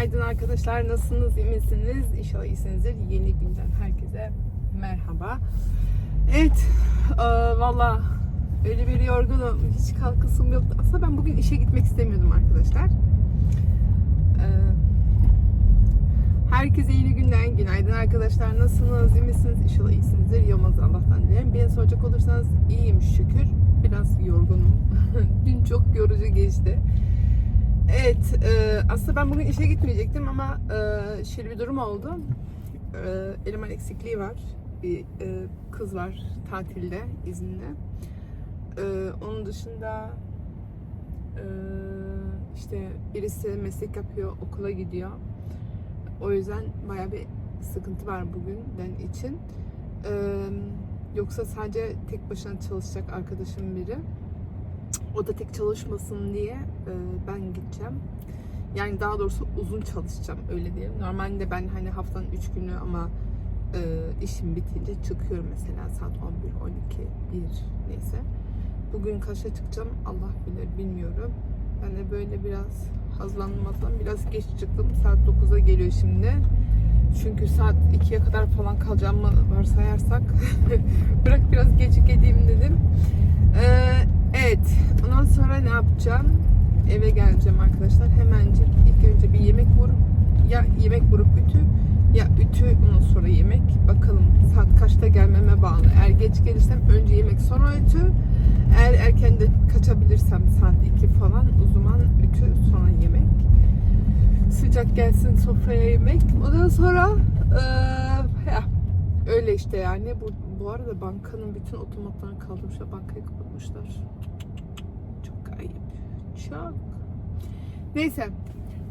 Günaydın arkadaşlar. Nasılsınız? iyi misiniz? İnşallah iyisinizdir. Yeni günden herkese merhaba. Evet, e, valla öyle bir yorgunum. Hiç kalkısım yoktu. Aslında ben bugün işe gitmek istemiyordum arkadaşlar. E, herkese yeni günden günaydın arkadaşlar. Nasılsınız? iyi misiniz? İnşallah iyisinizdir. İyi olmanızı Allah'tan dilerim. Beni soracak olursanız iyiyim şükür. Biraz yorgunum. Dün çok yorucu geçti. Evet, e, aslında ben bugün işe gitmeyecektim ama e, şöyle bir durum oldu. E, eleman eksikliği var. Bir e, kız var tatilde, izinde. E, onun dışında e, işte birisi meslek yapıyor, okula gidiyor. O yüzden baya bir sıkıntı var bugünden için. E, yoksa sadece tek başına çalışacak arkadaşım biri. O da tek çalışmasın diye e, ben gideceğim. Yani daha doğrusu uzun çalışacağım öyle diyelim. Normalde ben hani haftanın 3 günü ama e, işim bitince çıkıyorum mesela saat 11, 12, 1 neyse. Bugün kaça çıkacağım Allah bilir bilmiyorum. Ben de böyle biraz hazlanmadan biraz geç çıktım. Saat 9'a geliyor şimdi. Çünkü saat 2'ye kadar falan kalacağımı varsayarsak bırak biraz gecik edeyim dedim. Ee, evet. Ondan sonra ne yapacağım? Eve geleceğim arkadaşlar. Hemencik ilk önce bir yemek vurup ya yemek vurup ütü ya ütü ondan sonra yemek. Bakalım saat kaçta gelmeme bağlı. Eğer geç gelirsem önce yemek sonra ütü. Eğer erken de kaçabilirsem saat 2 falan o zaman ütü sonra yemek. Sıcak gelsin sofraya yemek. Ondan sonra ya, öyle işte yani. Bu, bu arada bankanın bütün otomatlarını kaldırmışlar. Bankayı kapatmışlar. Çok ayıp. Çok. Neyse.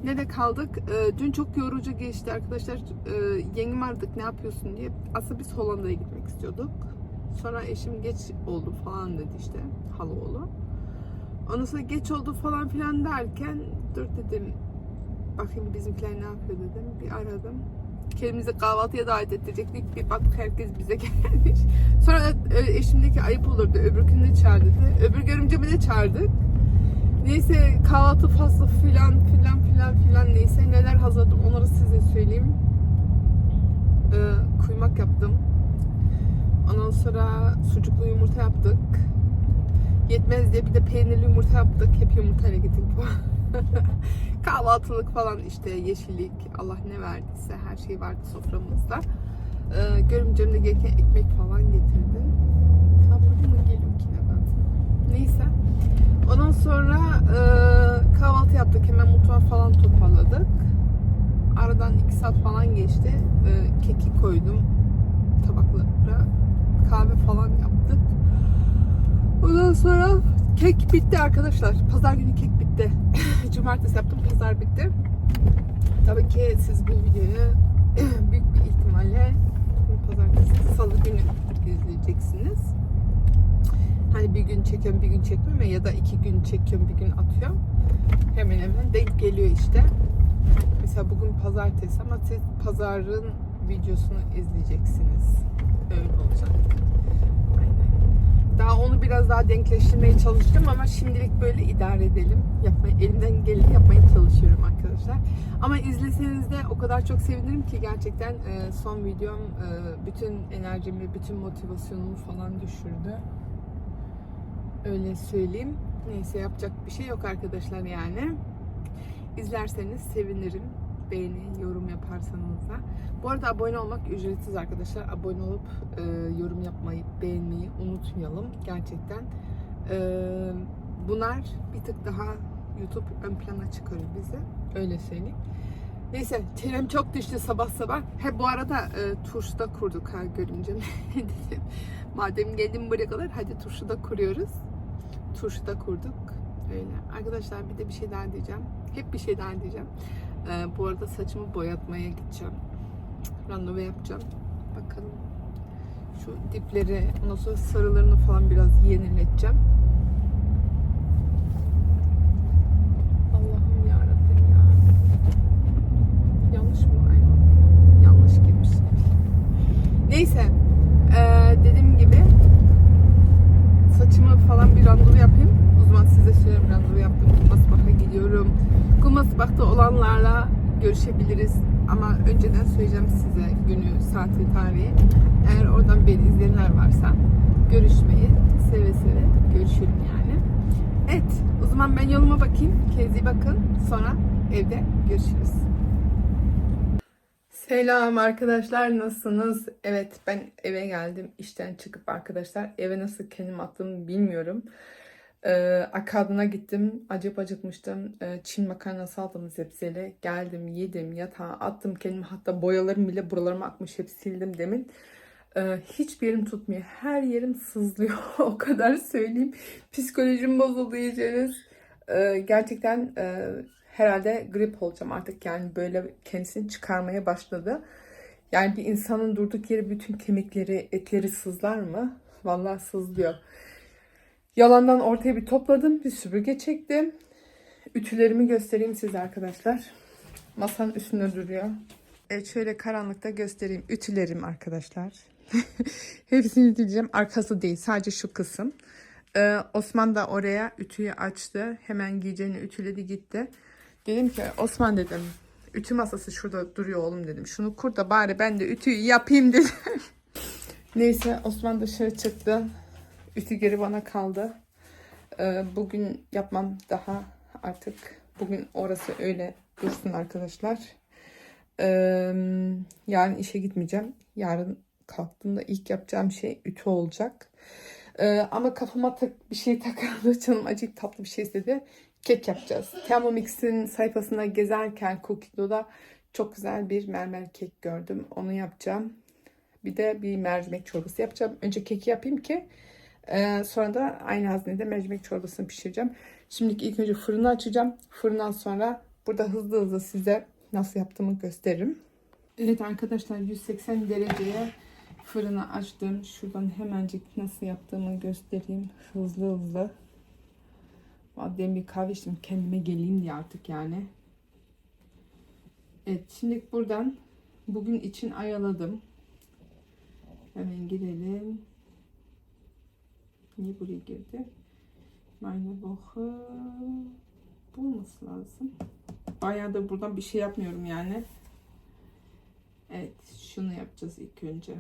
Ne de kaldık? Ee, dün çok yorucu geçti arkadaşlar. Ee, yengemi aradık ne yapıyorsun diye. Aslında biz Hollanda'ya gitmek istiyorduk. Sonra eşim geç oldu falan dedi işte. Haloğlu. Ondan sonra geç oldu falan filan derken dur dedim bakayım bizimkiler ne yapıyor dedim. Bir aradım. Kendimizi kahvaltıya davet edecektik. Bir baktık herkes bize gelmiş. Sonra e, eşimdeki ayıp olurdu. Öbürkünü de çağırdı. Öbür görümcemi de çağırdık. Neyse kahvaltı faslı filan filan filan filan neyse neler hazırladım onları size söyleyeyim. Ee, kuymak yaptım. Ondan sonra sucuklu yumurta yaptık. Yetmez diye bir de peynirli yumurta yaptık. Hep yumurtayla gittik bu. Kahvaltılık falan işte yeşillik Allah ne verdiyse her şey vardı soframızda. Ee, görümcem de gereken ekmek falan getirdi. Ha burada mı geliyor ki ne ben? Neyse. Ondan sonra e, kahvaltı yaptık. Hemen mutfağı falan toparladık. Aradan iki saat falan geçti. E, keki koydum tabaklara. Kahve falan yaptık. Ondan sonra kek bitti arkadaşlar. Pazar günü kek bitti. Cumartesi yaptım, pazar bitti. Tabii ki siz bu videoyu büyük bir ihtimalle pazartesi, salı günü izleyeceksiniz. Hani bir gün çekiyorum, bir gün çekmiyorum ya, da iki gün çekiyorum, bir gün atıyorum. Hemen hemen denk geliyor işte. Mesela bugün pazartesi ama siz pazarın videosunu izleyeceksiniz. Öyle olacak. Daha onu biraz daha denkleştirmeye çalıştım ama şimdilik böyle idare edelim. Yapmaya, elimden geleni yapmaya çalışıyorum arkadaşlar. Ama izleseniz de o kadar çok sevinirim ki gerçekten e, son videom e, bütün enerjimi, bütün motivasyonumu falan düşürdü. Öyle söyleyeyim. Neyse yapacak bir şey yok arkadaşlar yani. İzlerseniz sevinirim. Beğeni, yorum yaparsanız da. Bu arada abone olmak ücretsiz arkadaşlar. Abone olup e, yorum yapmayı, beğenmeyi unutmayalım. Gerçekten. E, bunlar bir tık daha YouTube ön plana çıkarıyor bizi. Öyle söyleyeyim. Neyse çenem çok düştü sabah sabah. He bu arada e, turşuda kurduk ha görünce dedim. Madem geldim buraya kadar hadi turşuda kuruyoruz. Turşuda kurduk. Öyle. Arkadaşlar bir de bir şey daha diyeceğim. Hep bir şey daha diyeceğim. E, bu arada saçımı boyatmaya gideceğim. Randevu yapacağım. Bakalım. Şu dipleri, ondan sonra sarılarını falan biraz yenileteceğim. Allah'ım yarabbim ya. Yanlış mı? Aynen. Yanlış girmiş. Neyse. Ee, dediğim gibi saçımı falan bir randevu yapayım. O zaman size söyleyeyim randevu yaptım. Kumasbah'a gidiyorum. Kumas Zeytinlikbak'ta olanlarla görüşebiliriz. Ama önceden söyleyeceğim size günü, saati, tarihi. Eğer oradan beni izleyenler varsa görüşmeyi seve seve görüşürüm yani. Evet, o zaman ben yoluma bakayım. Kendinize bakın. Sonra evde görüşürüz. Selam arkadaşlar nasılsınız? Evet ben eve geldim işten çıkıp arkadaşlar eve nasıl kendim attım bilmiyorum. Ee, Akadına gittim acıp acıkmıştım. Ee, Çin makarnası aldım zepseli. Geldim yedim yatağa attım kendimi hatta boyalarım bile buralarıma akmış hep sildim demin. Ee, hiçbir yerim tutmuyor. Her yerim sızlıyor. o kadar söyleyeyim. Psikolojim bozuldu yiyeceğiniz. Ee, gerçekten e, herhalde grip olacağım artık yani böyle kendisini çıkarmaya başladı. Yani bir insanın durduk yere bütün kemikleri, etleri sızlar mı? Vallahi sızlıyor. Yalandan ortaya bir topladım, bir süpürge çektim. Ütülerimi göstereyim size arkadaşlar. Masanın üstünde duruyor. Evet şöyle karanlıkta göstereyim. Ütülerim arkadaşlar. Hepsini ütüleyeceğim. Arkası değil sadece şu kısım. Ee, Osman da oraya ütüyü açtı. Hemen giyeceğini ütüledi gitti. Dedim ki Osman dedim ütü masası şurada duruyor oğlum dedim. Şunu kur da bari ben de ütüyü yapayım dedim. Neyse Osman dışarı çıktı. Ütü geri bana kaldı. Ee, bugün yapmam daha artık. Bugün orası öyle dursun arkadaşlar. Ee, yarın işe gitmeyeceğim. Yarın kalktığımda ilk yapacağım şey ütü olacak. Ee, ama kafama tak, bir şey takıldı. Canım acayip tatlı bir şey istedi. Kek yapacağız. Thermomix'in sayfasında gezerken Cookie'da çok güzel bir mermer kek gördüm. Onu yapacağım. Bir de bir mercimek çorbası yapacağım. Önce keki yapayım ki e, sonra da aynı haznede mercimek çorbasını pişireceğim. Şimdi ilk önce fırını açacağım. Fırından sonra burada hızlı hızlı size nasıl yaptığımı gösteririm. Evet arkadaşlar 180 dereceye fırını açtım. Şuradan hemencik nasıl yaptığımı göstereyim. Hızlı hızlı. Demin bir kahve içtim. Kendime geleyim diye artık yani. Evet şimdi buradan bugün için ayarladım. Hemen girelim. Niye buraya girdi? Meine Woche. Bu olması lazım. Bayağı da buradan bir şey yapmıyorum yani. Evet şunu yapacağız ilk önce.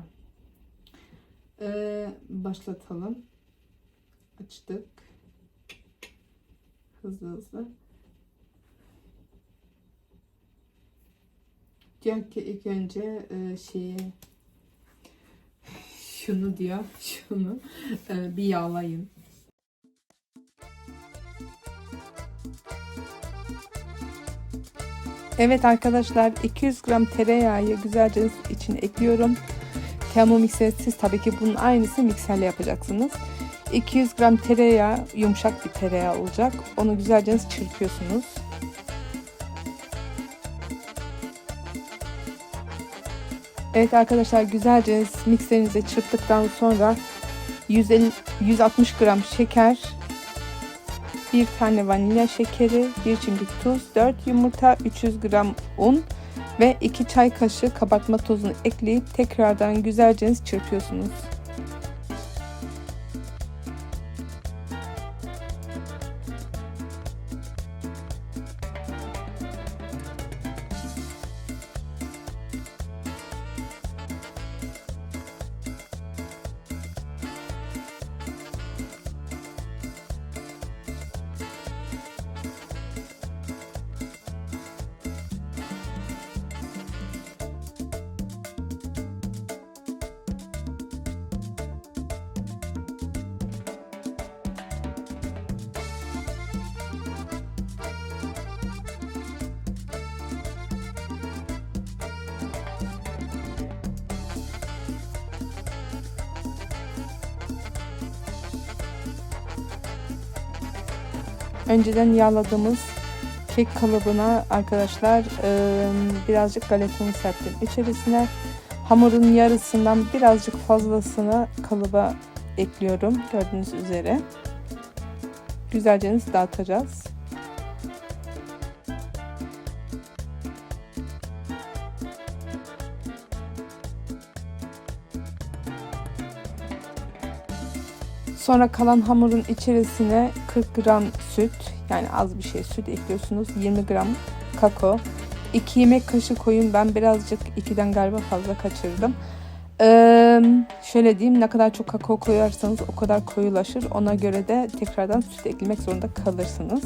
Ee, başlatalım. Açtık. Hızlı hızlı. Diyor ki ilk önce e, şeyi şunu diyor şunu e, bir yağlayın. Evet arkadaşlar 200 gram tereyağı güzelce içine ekliyorum. Thermomix'e siz tabii ki bunun aynısı mikserle yapacaksınız. 200 gram tereyağı yumuşak bir tereyağı olacak. Onu güzelce çırpıyorsunuz. Evet arkadaşlar güzelce mikserinize çırptıktan sonra 150, 160 gram şeker, bir tane vanilya şekeri, bir çimdik tuz, 4 yumurta, 300 gram un ve 2 çay kaşığı kabartma tozunu ekleyip tekrardan güzelce çırpıyorsunuz. Önceden yağladığımız kek kalıbına arkadaşlar birazcık galetini serptim. İçerisine hamurun yarısından birazcık fazlasını kalıba ekliyorum. Gördüğünüz üzere. Güzelce dağıtacağız. Sonra kalan hamurun içerisine 40 gram süt yani az bir şey süt ekliyorsunuz. 20 gram kakao. 2 yemek kaşığı koyun. Ben birazcık 2'den galiba fazla kaçırdım. Ee, şöyle diyeyim ne kadar çok kakao koyarsanız o kadar koyulaşır. Ona göre de tekrardan süt eklemek zorunda kalırsınız.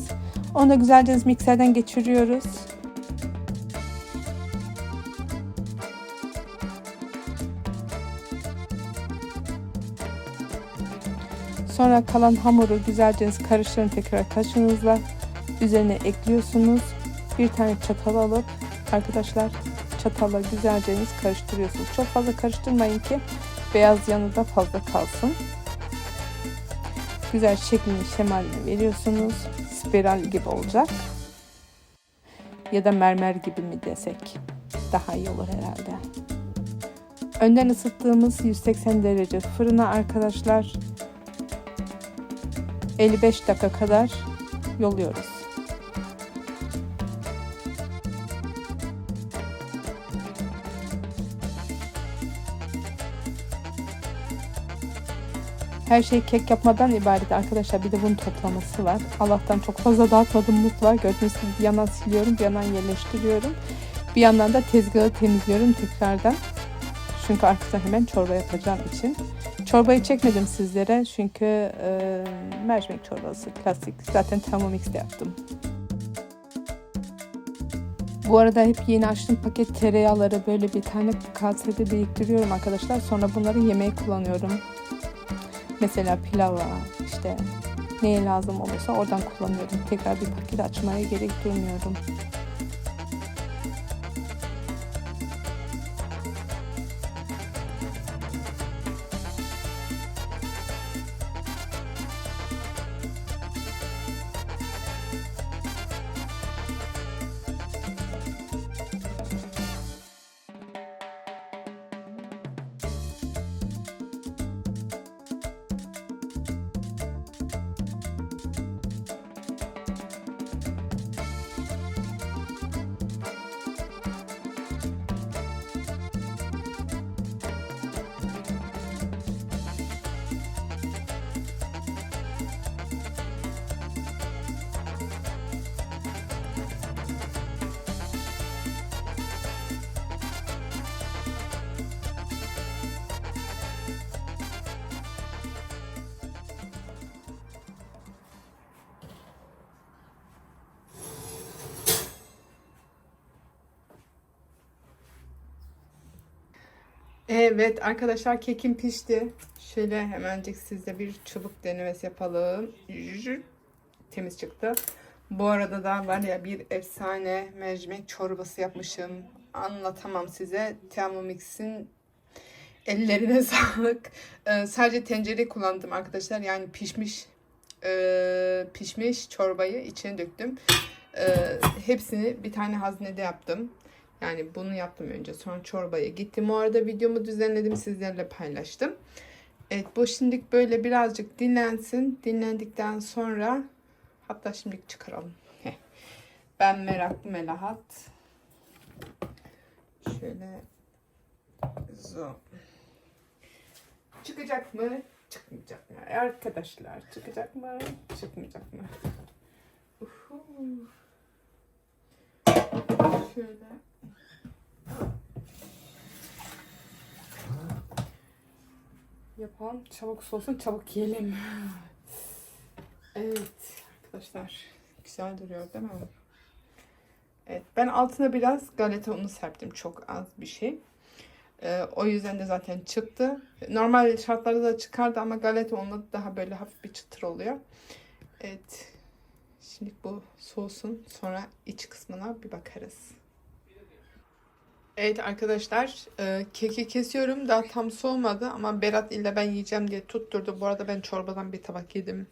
Onu da güzelce mikserden geçiriyoruz. Sonra kalan hamuru güzelce karıştırın tekrar kaşığınızla. Üzerine ekliyorsunuz. Bir tane çatal alıp arkadaşlar çatalla güzelce karıştırıyorsunuz. Çok fazla karıştırmayın ki beyaz yanı da fazla kalsın. Güzel şeklini şemalini veriyorsunuz. Spiral gibi olacak. Ya da mermer gibi mi desek daha iyi olur herhalde. Önden ısıttığımız 180 derece fırına arkadaşlar 55 dakika kadar yolluyoruz. Her şey kek yapmadan ibaret arkadaşlar. Bir de bunun toplaması var. Allah'tan çok fazla dağıtmadım mutfağı. Gördüğünüz gibi bir yandan siliyorum, bir yandan yerleştiriyorum. Bir yandan da tezgahı temizliyorum tekrardan. Çünkü arkasında hemen çorba yapacağım için. Çorbayı çekmedim sizlere çünkü e, mercimek çorbası klasik. Zaten Thermomix'te yaptım. Bu arada hep yeni açtığım paket tereyağları böyle bir tane kasede biriktiriyorum arkadaşlar. Sonra bunları yemeğe kullanıyorum. Mesela pilava işte neye lazım olursa oradan kullanıyorum. Tekrar bir paket açmaya gerek duymuyorum. Evet arkadaşlar kekim pişti. Şöyle hemencik sizde bir çubuk denemesi yapalım. Temiz çıktı. Bu arada da var ya bir efsane mercimek çorbası yapmışım. Anlatamam size. Thermomix'in ellerine sağlık. Ee, sadece tencere kullandım arkadaşlar. Yani pişmiş e, pişmiş çorbayı içine döktüm. Ee, hepsini bir tane haznede yaptım. Yani bunu yaptım önce. Sonra çorbaya gittim. O arada videomu düzenledim. Sizlerle paylaştım. Evet bu şimdilik böyle birazcık dinlensin. Dinlendikten sonra hatta şimdilik çıkaralım. Ben meraklı melahat. Şöyle zoom. Çıkacak mı? Çıkmayacak mı? Arkadaşlar çıkacak mı? Çıkmayacak mı? Uhu. Şöyle. Yapalım. Çabuk soğusun. Çabuk yiyelim. Evet. Arkadaşlar. Güzel duruyor değil mi? Evet. Ben altına biraz galeta unu serptim. Çok az bir şey. Ee, o yüzden de zaten çıktı. Normal şartlarda da çıkardı ama galeta unu daha böyle hafif bir çıtır oluyor. Evet. Şimdi bu soğusun. Sonra iç kısmına bir bakarız. Evet arkadaşlar e, keki kesiyorum. Daha tam soğumadı ama Berat ile ben yiyeceğim diye tutturdu. Bu arada ben çorbadan bir tabak yedim.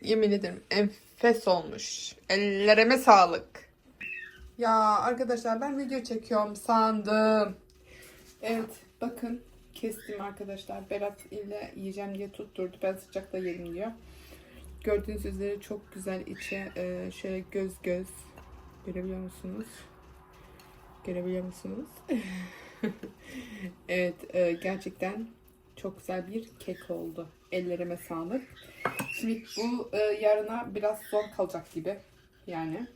Yemin ederim enfes olmuş. Ellerime sağlık. Ya arkadaşlar ben video çekiyorum sandım. Evet bakın kestim arkadaşlar. Berat ile yiyeceğim diye tutturdu. Ben sıcakta yerim diyor. Gördüğünüz üzere çok güzel içe e, şöyle göz göz görebiliyor musunuz? Görebiliyor musunuz? evet e, gerçekten Çok güzel bir kek oldu. Ellerime sağlık. Şimdi bu e, yarına biraz zor kalacak gibi. Yani.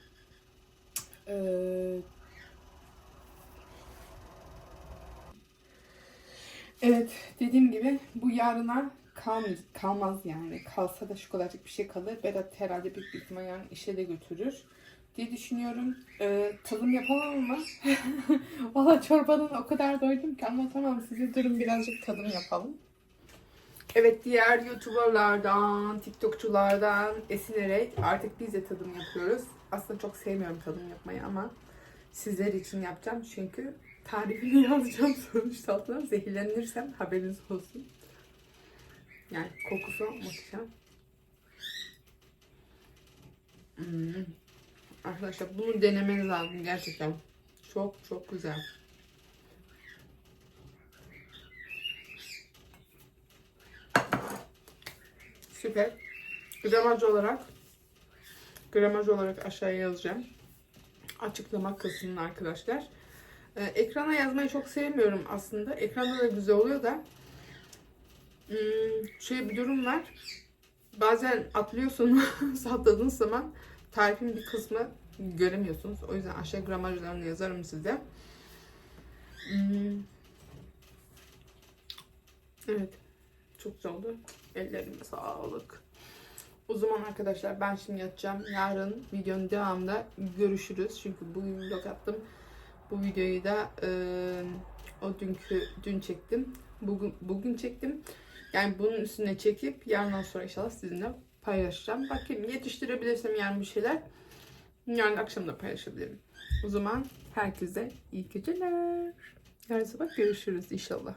E, evet dediğim gibi bu yarına kal, kalmaz yani. Kalsa da şu kadarcık bir şey kalır. Berat herhalde büyük bir ihtimal yarın işe de götürür diye düşünüyorum. E, tadım yapamam mı? Valla çorbadan o kadar doydum ki anlatamam size. Durun birazcık tadım yapalım. Evet diğer YouTuber'lardan, TikTokçulardan esinerek artık biz de tadım yapıyoruz. Aslında çok sevmiyorum tadım yapmayı ama sizler için yapacağım. Çünkü tarifini yazacağım sonuçta altına. Zehirlenirsem haberiniz olsun. Yani kokusu muhteşem. Hmm. Arkadaşlar bunu denemeniz lazım gerçekten. Çok çok güzel. Süper. Gramaj olarak gramaj olarak aşağıya yazacağım. Açıklama kısmına arkadaşlar. Ee, ekrana yazmayı çok sevmiyorum aslında. Ekranda da güzel oluyor da hmm, şöyle bir durum var. Bazen atlıyorsun atladığınız zaman tarifin bir kısmı göremiyorsunuz. O yüzden aşağı gramajlarını yazarım size. Hmm. Evet. Çok güzel oldu. Ellerime sağlık. O zaman arkadaşlar ben şimdi yatacağım. Yarın videonun devamında görüşürüz. Çünkü bugün vlog attım. Bu videoyu da e, o dünkü dün çektim. Bugün bugün çektim. Yani bunun üstüne çekip yarından sonra inşallah sizinle paylaşacağım. Bakayım yetiştirebilirsem yarın bir şeyler. Yarın akşam da paylaşabilirim. O zaman herkese iyi geceler. Yarın sabah görüşürüz inşallah.